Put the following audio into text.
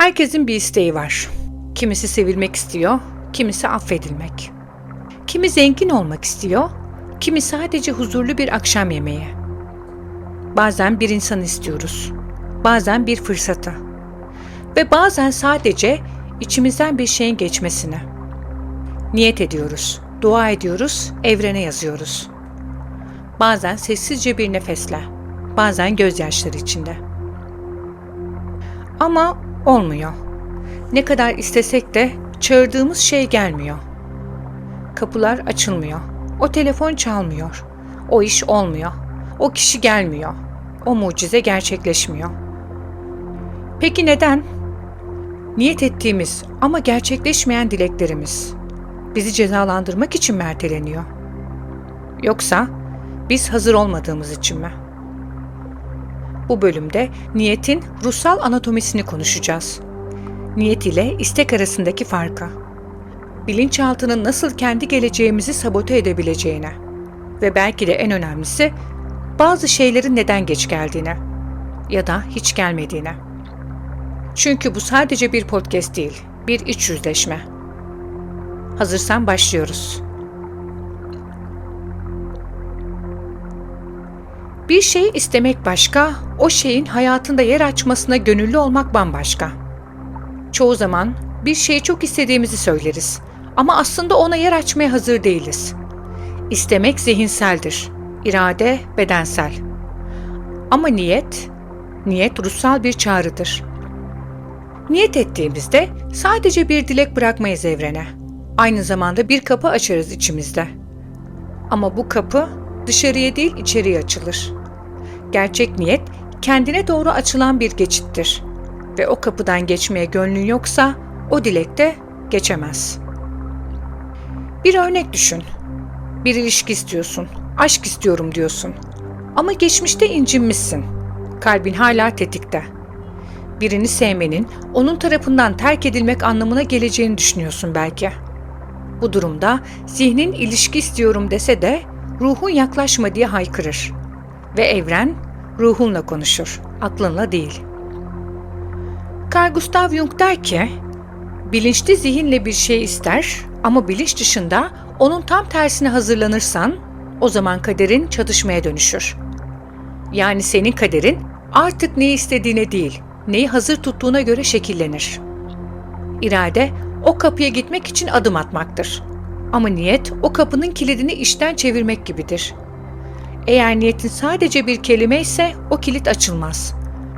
Herkesin bir isteği var. Kimisi sevilmek istiyor, kimisi affedilmek. Kimi zengin olmak istiyor, kimi sadece huzurlu bir akşam yemeği. Bazen bir insan istiyoruz, bazen bir fırsatı ve bazen sadece içimizden bir şeyin geçmesini. Niyet ediyoruz, dua ediyoruz, evrene yazıyoruz. Bazen sessizce bir nefesle, bazen gözyaşları içinde. Ama olmuyor. Ne kadar istesek de çağırdığımız şey gelmiyor. Kapılar açılmıyor. O telefon çalmıyor. O iş olmuyor. O kişi gelmiyor. O mucize gerçekleşmiyor. Peki neden? Niyet ettiğimiz ama gerçekleşmeyen dileklerimiz bizi cezalandırmak için mi erteleniyor? Yoksa biz hazır olmadığımız için mi? Bu bölümde niyetin ruhsal anatomisini konuşacağız. Niyet ile istek arasındaki farkı. Bilinçaltının nasıl kendi geleceğimizi sabote edebileceğine ve belki de en önemlisi bazı şeylerin neden geç geldiğine ya da hiç gelmediğine. Çünkü bu sadece bir podcast değil, bir iç yüzleşme. Hazırsan başlıyoruz. Bir şeyi istemek başka, o şeyin hayatında yer açmasına gönüllü olmak bambaşka. Çoğu zaman bir şeyi çok istediğimizi söyleriz ama aslında ona yer açmaya hazır değiliz. İstemek zihinseldir, irade bedensel. Ama niyet, niyet ruhsal bir çağrıdır. Niyet ettiğimizde sadece bir dilek bırakmayız evrene. Aynı zamanda bir kapı açarız içimizde. Ama bu kapı dışarıya değil içeriye açılır. Gerçek niyet kendine doğru açılan bir geçittir ve o kapıdan geçmeye gönlün yoksa o dilekte geçemez. Bir örnek düşün. Bir ilişki istiyorsun, aşk istiyorum diyorsun. Ama geçmişte incinmişsin. Kalbin hala tetikte. Birini sevmenin onun tarafından terk edilmek anlamına geleceğini düşünüyorsun belki. Bu durumda zihnin ilişki istiyorum dese de ruhun yaklaşma diye haykırır. Ve evren ruhunla konuşur, aklınla değil. Carl Gustav Jung der ki, bilinçli zihinle bir şey ister ama bilinç dışında onun tam tersine hazırlanırsan o zaman kaderin çatışmaya dönüşür. Yani senin kaderin artık neyi istediğine değil, neyi hazır tuttuğuna göre şekillenir. İrade o kapıya gitmek için adım atmaktır. Ama niyet o kapının kilidini işten çevirmek gibidir. Eğer niyetin sadece bir kelime ise o kilit açılmaz.